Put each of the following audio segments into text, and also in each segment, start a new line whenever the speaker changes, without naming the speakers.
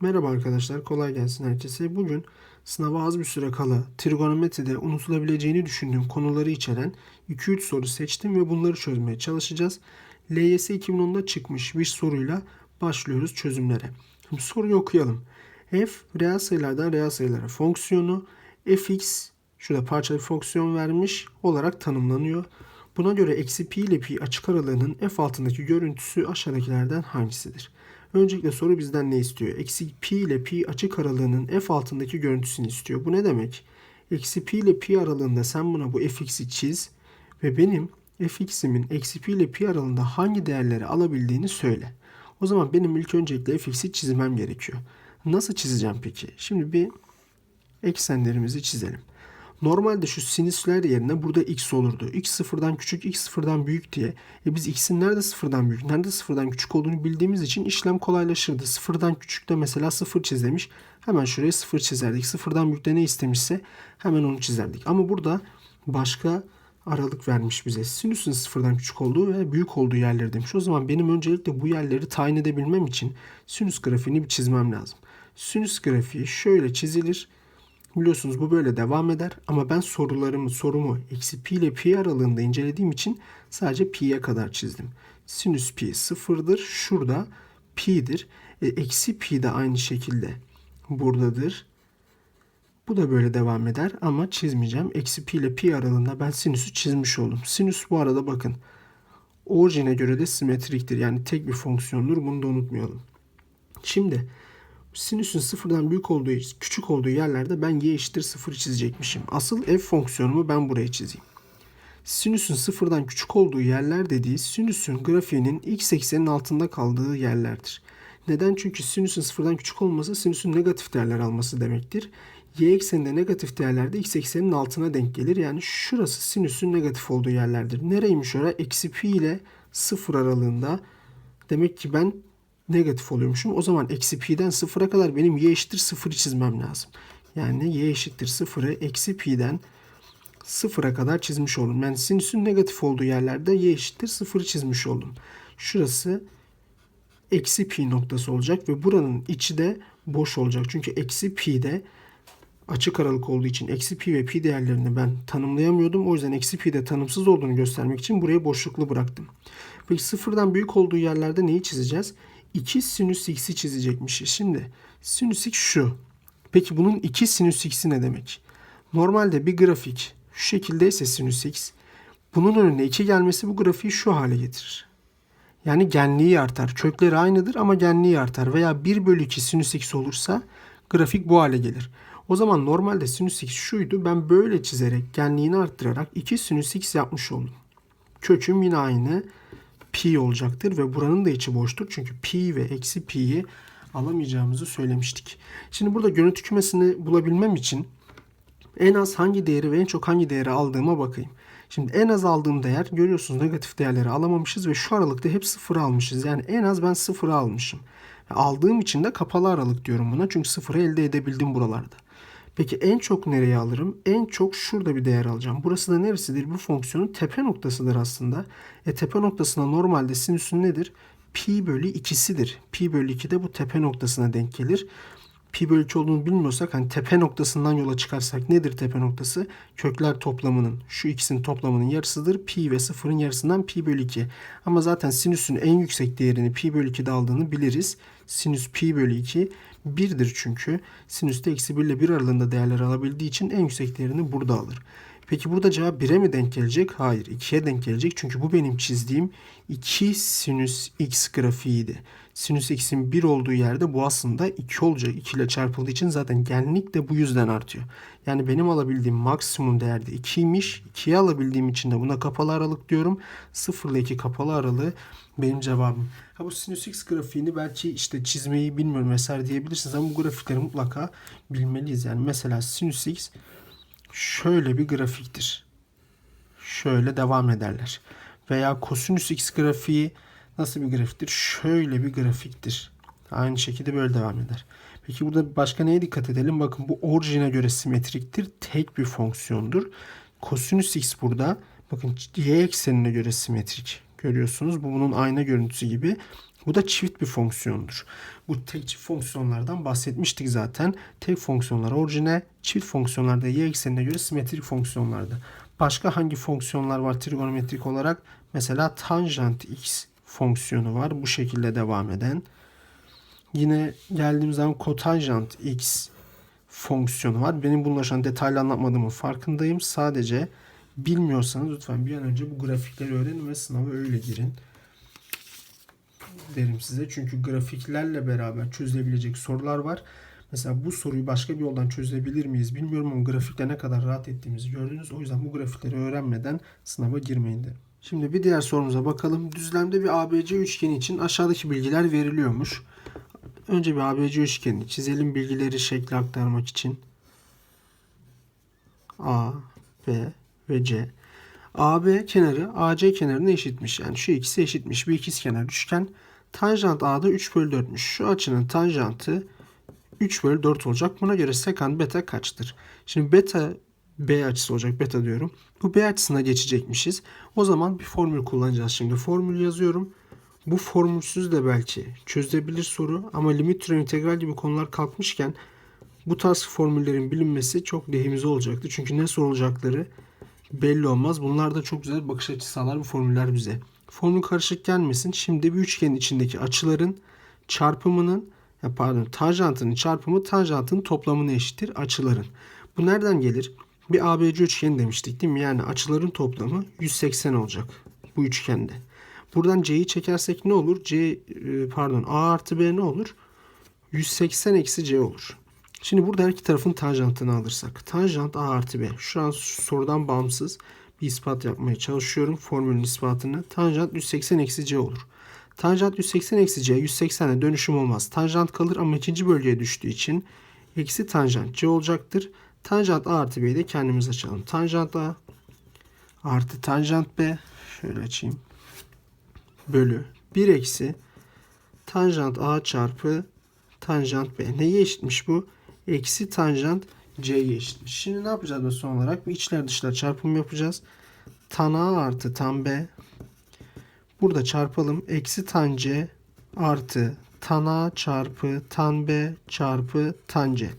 Merhaba arkadaşlar, kolay gelsin herkese. Bugün sınava az bir süre kala trigonometride unutulabileceğini düşündüğüm konuları içeren 2-3 soru seçtim ve bunları çözmeye çalışacağız. LYS 2010'da çıkmış bir soruyla başlıyoruz çözümlere. Şimdi soruyu okuyalım. f reel sayılardan reel sayılara fonksiyonu fx şurada parçalı fonksiyon vermiş olarak tanımlanıyor. Buna göre eksi pi ile pi açık aralığının f altındaki görüntüsü aşağıdakilerden hangisidir? Öncelikle soru bizden ne istiyor? Eksi pi ile pi açık aralığının f altındaki görüntüsünü istiyor. Bu ne demek? Eksi pi ile pi aralığında sen buna bu fx'i çiz ve benim fx'imin eksi pi ile pi aralığında hangi değerleri alabildiğini söyle. O zaman benim ilk öncelikle fx'i çizmem gerekiyor. Nasıl çizeceğim peki? Şimdi bir eksenlerimizi çizelim. Normalde şu sinüsler yerine burada x olurdu. x sıfırdan küçük, x sıfırdan büyük diye. E biz x'in nerede sıfırdan büyük, nerede sıfırdan küçük olduğunu bildiğimiz için işlem kolaylaşırdı. Sıfırdan küçükte mesela sıfır çizemiş. Hemen şuraya sıfır çizerdik. Sıfırdan büyükte ne istemişse hemen onu çizerdik. Ama burada başka aralık vermiş bize. Sinüsün sıfırdan küçük olduğu ve büyük olduğu yerleri demiş. O zaman benim öncelikle bu yerleri tayin edebilmem için sinüs grafiğini bir çizmem lazım. Sinüs grafiği şöyle çizilir. Biliyorsunuz bu böyle devam eder ama ben sorularımı sorumu eksi pi ile pi aralığında incelediğim için sadece pi'ye kadar çizdim. Sinüs pi sıfırdır. Şurada pi'dir. E, eksi pi de aynı şekilde buradadır. Bu da böyle devam eder ama çizmeyeceğim. Eksi pi ile pi aralığında ben sinüsü çizmiş oldum. Sinüs bu arada bakın orijine göre de simetriktir. Yani tek bir fonksiyondur. Bunu da unutmayalım. Şimdi sinüsün sıfırdan büyük olduğu, küçük olduğu yerlerde ben y eşittir sıfır çizecekmişim. Asıl f fonksiyonumu ben buraya çizeyim. Sinüsün sıfırdan küçük olduğu yerler dediği sinüsün grafiğinin x eksenin altında kaldığı yerlerdir. Neden? Çünkü sinüsün sıfırdan küçük olması sinüsün negatif değerler alması demektir. Y ekseninde negatif değerlerde x eksenin altına denk gelir. Yani şurası sinüsün negatif olduğu yerlerdir. Nereymiş oraya? Eksi pi ile sıfır aralığında. Demek ki ben negatif oluyormuşum. O zaman eksi pi'den sıfıra kadar benim y eşittir sıfırı çizmem lazım. Yani y eşittir sıfırı eksi pi'den sıfıra kadar çizmiş oldum. Yani sinüsün negatif olduğu yerlerde y eşittir sıfırı çizmiş oldum. Şurası eksi pi noktası olacak ve buranın içi de boş olacak. Çünkü eksi pi'de açık aralık olduğu için eksi pi ve pi değerlerini ben tanımlayamıyordum. O yüzden eksi pi de tanımsız olduğunu göstermek için buraya boşluklu bıraktım. Peki sıfırdan büyük olduğu yerlerde neyi çizeceğiz? 2 sinüs x'i çizecekmişiz. Şimdi sinüs x şu. Peki bunun 2 sinüs x'i ne demek? Normalde bir grafik şu şekildeyse sinüs x bunun önüne 2 gelmesi bu grafiği şu hale getirir. Yani genliği artar. Kökleri aynıdır ama genliği artar. Veya 1 bölü 2 sinüs x olursa grafik bu hale gelir. O zaman normalde sinüs x şuydu. Ben böyle çizerek genliğini arttırarak 2 sinüs x yapmış oldum. Köküm yine aynı pi olacaktır ve buranın da içi boştur. Çünkü pi ve eksi pi'yi alamayacağımızı söylemiştik. Şimdi burada görüntü kümesini bulabilmem için en az hangi değeri ve en çok hangi değeri aldığıma bakayım. Şimdi en az aldığım değer görüyorsunuz negatif değerleri alamamışız ve şu aralıkta hep sıfırı almışız. Yani en az ben sıfırı almışım. Aldığım için de kapalı aralık diyorum buna. Çünkü sıfırı elde edebildim buralarda. Peki en çok nereye alırım? En çok şurada bir değer alacağım. Burası da neresidir? Bu fonksiyonun tepe noktasıdır aslında. E tepe noktasına normalde sinüsün nedir? Pi bölü 2'sidir. Pi bölü 2 de bu tepe noktasına denk gelir. Pi bölü 2 olduğunu bilmiyorsak hani tepe noktasından yola çıkarsak nedir tepe noktası? Kökler toplamının şu ikisinin toplamının yarısıdır. Pi ve sıfırın yarısından pi bölü 2. Ama zaten sinüsün en yüksek değerini pi bölü 2'de aldığını biliriz. Sinüs pi bölü 2 1'dir çünkü. Sinüste eksi 1 ile 1 aralığında değerler alabildiği için en yüksek değerini burada alır. Peki burada cevap 1'e mi denk gelecek? Hayır 2'ye denk gelecek. Çünkü bu benim çizdiğim 2 sinüs x grafiğiydi. Sinüs x'in 1 olduğu yerde bu aslında 2 olacak. 2 ile çarpıldığı için zaten genlik de bu yüzden artıyor. Yani benim alabildiğim maksimum değerde 2'ymiş. 2'yi alabildiğim için de buna kapalı aralık diyorum. 0 ile 2 kapalı aralığı benim cevabım. Ha bu sinüs x grafiğini belki işte çizmeyi bilmiyorum vesaire diyebilirsiniz ama bu grafikleri mutlaka bilmeliyiz. Yani mesela sinüs x şöyle bir grafiktir. Şöyle devam ederler. Veya kosinüs x grafiği nasıl bir grafiktir? Şöyle bir grafiktir. Aynı şekilde böyle devam eder. Peki burada başka neye dikkat edelim? Bakın bu orijine göre simetriktir. Tek bir fonksiyondur. Kosinüs x burada bakın y eksenine göre simetrik görüyorsunuz. Bu bunun ayna görüntüsü gibi. Bu da çift bir fonksiyondur. Bu tek çift fonksiyonlardan bahsetmiştik zaten. Tek fonksiyonlar orijine, çift fonksiyonlarda y eksenine göre simetrik fonksiyonlardı. Başka hangi fonksiyonlar var trigonometrik olarak? Mesela tanjant x fonksiyonu var bu şekilde devam eden. Yine geldiğim zaman kotanjant x fonksiyonu var. Benim bunları şu an detaylı anlatmadığımın farkındayım. Sadece bilmiyorsanız lütfen bir an önce bu grafikleri öğrenin ve sınava öyle girin derim size. Çünkü grafiklerle beraber çözülebilecek sorular var. Mesela bu soruyu başka bir yoldan çözebilir miyiz bilmiyorum ama grafikle ne kadar rahat ettiğimizi gördünüz. O yüzden bu grafikleri öğrenmeden sınava girmeyin derim. Şimdi bir diğer sorumuza bakalım. Düzlemde bir ABC üçgeni için aşağıdaki bilgiler veriliyormuş. Önce bir ABC üçgenini çizelim bilgileri şekle aktarmak için. A, B ve C. AB kenarı AC kenarına eşitmiş. Yani şu ikisi eşitmiş. Bir ikizkenar üçgen. Tanjant A'da 3 bölü 4'müş. Şu açının tanjantı 3 bölü 4 olacak. Buna göre sekant beta kaçtır? Şimdi beta B açısı olacak. Beta diyorum. Bu B açısına geçecekmişiz. O zaman bir formül kullanacağız şimdi. Formül yazıyorum. Bu formülsüz de belki çözebilir soru ama limit türev integral gibi konular kalkmışken bu tarz formüllerin bilinmesi çok lehimize olacaktı. Çünkü ne sorulacakları belli olmaz. Bunlar da çok güzel bakış açısı sağlar bu formüller bize. Formül karışık gelmesin. Şimdi bir üçgenin içindeki açıların çarpımının ya pardon tanjantının çarpımı tanjantının toplamına eşittir açıların. Bu nereden gelir? Bir ABC üçgeni demiştik değil mi? Yani açıların toplamı 180 olacak bu üçgende. Buradan C'yi çekersek ne olur? C e, pardon A artı B ne olur? 180 eksi C olur. Şimdi burada her iki tarafın tanjantını alırsak. Tanjant A artı B. Şu an sorudan bağımsız bir ispat yapmaya çalışıyorum. Formülün ispatını. Tanjant 180 eksi C olur. Tanjant 180 eksi C 180'e dönüşüm olmaz. Tanjant kalır ama ikinci bölgeye düştüğü için eksi tanjant C olacaktır. Tanjant A artı B'yi de kendimiz açalım. Tanjant A artı tanjant B. Şöyle açayım. Bölü 1 eksi tanjant A çarpı tanjant B. Neye eşitmiş bu? Eksi tanjant C'ye eşitmiş. Şimdi ne yapacağız da son olarak? Bir içler dışlar çarpım yapacağız. Tan A artı tan B. Burada çarpalım. Eksi tan C artı tan A çarpı tan B çarpı tan C.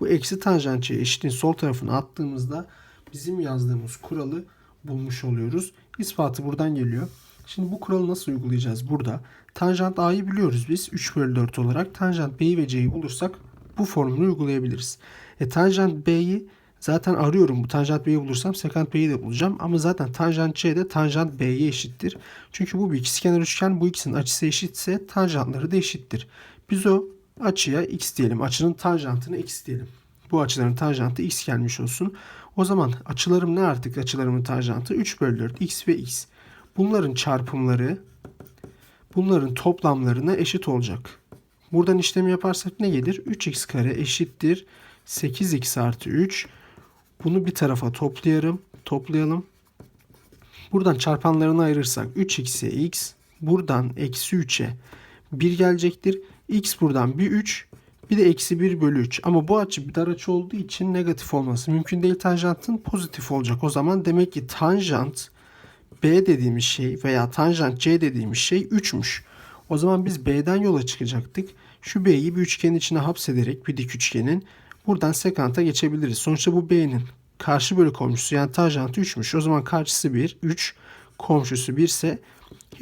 Bu eksi tanjant C eşitliğin sol tarafına attığımızda bizim yazdığımız kuralı bulmuş oluyoruz. İspatı buradan geliyor. Şimdi bu kuralı nasıl uygulayacağız burada? Tanjant A'yı biliyoruz biz 3 bölü 4 olarak. Tanjant B'yi ve C'yi bulursak bu formülü uygulayabiliriz. E, tanjant B'yi zaten arıyorum. Bu tanjant B'yi bulursam sekant B'yi de bulacağım. Ama zaten tanjant C de tanjant B'ye eşittir. Çünkü bu bir ikizkenar üçgen. Bu ikisinin açısı eşitse tanjantları da eşittir. Biz o açıya x diyelim. Açının tanjantını x diyelim. Bu açıların tanjantı x gelmiş olsun. O zaman açılarım ne artık açılarımın tanjantı? 3 bölü 4 x ve x. Bunların çarpımları bunların toplamlarına eşit olacak. Buradan işlemi yaparsak ne gelir? 3x kare eşittir 8x artı 3. Bunu bir tarafa toplayalım. Toplayalım. Buradan çarpanlarını ayırırsak 3x'e x. Buradan eksi 3'e 1 gelecektir. x buradan bir 3. Bir de eksi 1 bölü 3. Ama bu açı bir dar açı olduğu için negatif olması mümkün değil. Tanjantın pozitif olacak. O zaman demek ki tanjant B dediğimiz şey veya tanjant C dediğimiz şey 3'müş. O zaman biz B'den yola çıkacaktık. Şu B'yi bir üçgenin içine hapsederek bir dik üçgenin buradan sekanta geçebiliriz. Sonuçta bu B'nin karşı bölü komşusu yani tanjantı 3'müş. O zaman karşısı 1, 3, komşusu 1 ise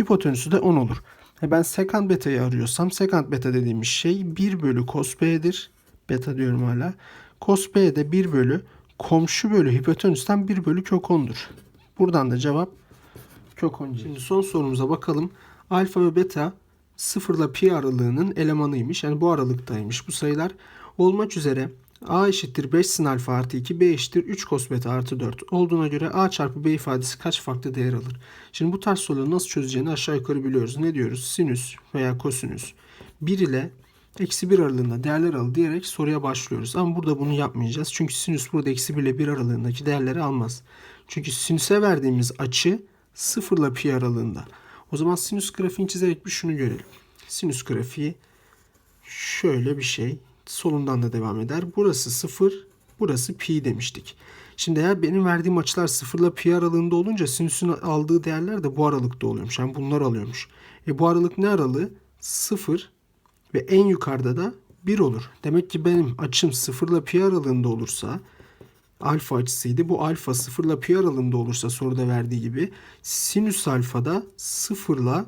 hipotenüsü de 10 olur. E ben sekant beta'yı arıyorsam sekant beta dediğimiz şey 1 bölü cos B'dir. Beta diyorum hala. Cos B de 1 bölü komşu bölü hipotenüsten 1 bölü kök 10'dur. Buradan da cevap kök 10. Şimdi son sorumuza bakalım. Alfa ve beta 0 ile pi aralığının elemanıymış. Yani bu aralıktaymış bu sayılar. Olmak üzere a eşittir 5 sin alfa artı 2, b eşittir 3 cos beta artı 4 olduğuna göre a çarpı b ifadesi kaç farklı değer alır? Şimdi bu tarz soruları nasıl çözeceğini aşağı yukarı biliyoruz. Ne diyoruz? Sinüs veya kosinüs 1 ile eksi 1 aralığında değerler al diyerek soruya başlıyoruz. Ama burada bunu yapmayacağız. Çünkü sinüs burada eksi 1 ile 1 aralığındaki değerleri almaz. Çünkü sinüse verdiğimiz açı 0 ile pi aralığında. O zaman sinüs grafiğini çizerek bir şunu görelim. Sinüs grafiği şöyle bir şey. Solundan da devam eder. Burası 0, burası pi demiştik. Şimdi eğer benim verdiğim açılar 0 ile pi aralığında olunca sinüsün aldığı değerler de bu aralıkta oluyormuş. Yani bunlar alıyormuş. E bu aralık ne aralığı? 0 ve en yukarıda da 1 olur. Demek ki benim açım 0 ile pi aralığında olursa alfa açısıydı. Bu alfa 0 ile pi aralığında olursa soruda verdiği gibi sinüs alfa da 0 ile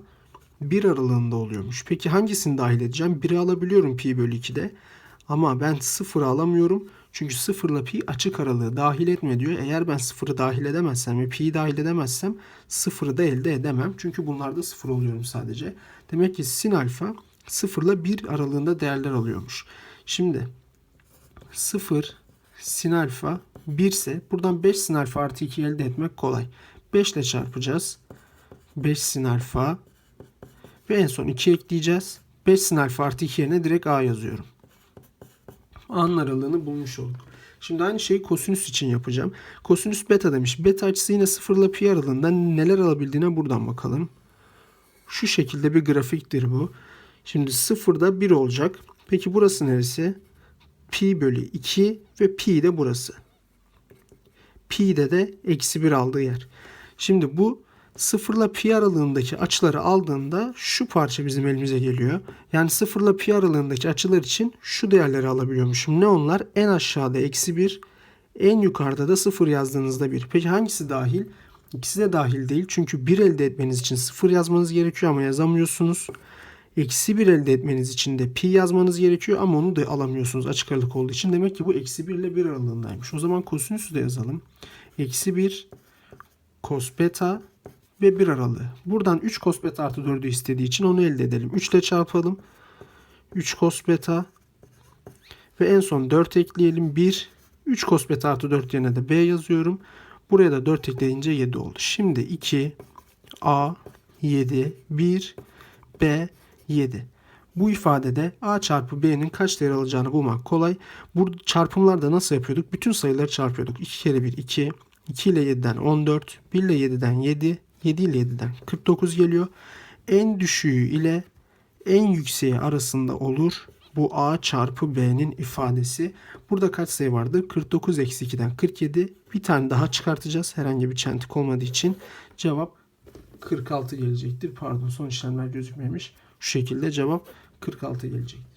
1 aralığında oluyormuş. Peki hangisini dahil edeceğim? 1'i alabiliyorum pi bölü 2'de. Ama ben 0'ı alamıyorum. Çünkü 0 ile pi açık aralığı dahil etme diyor. Eğer ben 0'ı dahil edemezsem ve pi'yi dahil edemezsem 0'ı da elde edemem. Çünkü bunlarda 0 oluyorum sadece. Demek ki sin alfa 0 ile 1 aralığında değerler alıyormuş. Şimdi 0 sin alfa 1 ise buradan 5 sin alfa artı 2 elde etmek kolay. 5 ile çarpacağız. 5 sin alfa ve en son 2 ekleyeceğiz. 5 sin alfa artı 2 yerine direkt a yazıyorum. A'nın aralığını bulmuş olduk. Şimdi aynı şeyi kosinüs için yapacağım. Kosinüs beta demiş. Beta açısı yine 0 ile pi aralığında neler alabildiğine buradan bakalım. Şu şekilde bir grafiktir bu. Şimdi 0'da 1 olacak. Peki burası neresi? Pi bölü 2 ve pi de burası. Pi'de de eksi 1 aldığı yer. Şimdi bu 0 ile pi aralığındaki açıları aldığında şu parça bizim elimize geliyor. Yani 0 ile pi aralığındaki açılar için şu değerleri alabiliyormuşum. Ne onlar? En aşağıda eksi 1, en yukarıda da 0 yazdığınızda 1. Peki hangisi dahil? İkisi de dahil değil. Çünkü 1 elde etmeniz için 0 yazmanız gerekiyor ama yazamıyorsunuz. Eksi 1 elde etmeniz için de pi yazmanız gerekiyor ama onu da alamıyorsunuz açık aralık olduğu için. Demek ki bu eksi 1 ile 1 aralığındaymış. O zaman kosinüsü de yazalım. Eksi 1 cos beta ve 1 aralığı. Buradan 3 cos beta artı 4'ü istediği için onu elde edelim. 3 ile çarpalım. 3 cos beta ve en son 4 ekleyelim. 1 3 cos beta artı 4 yerine de b yazıyorum. Buraya da 4 ekleyince 7 oldu. Şimdi 2 a 7 1 b 7. Bu ifadede a çarpı b'nin kaç değer alacağını bulmak kolay. Bu çarpımlarda nasıl yapıyorduk? Bütün sayıları çarpıyorduk. 2 kere 1 2, 2 ile 7'den 14, 1 ile 7'den 7, 7 ile 7'den 49 geliyor. En düşüğü ile en yükseği arasında olur. Bu a çarpı b'nin ifadesi. Burada kaç sayı vardı? 49 eksi 2'den 47. Bir tane daha çıkartacağız. Herhangi bir çentik olmadığı için. Cevap 46 gelecektir. Pardon son işlemler gözükmemiş. Şu şekilde cevap 46 gelecektir.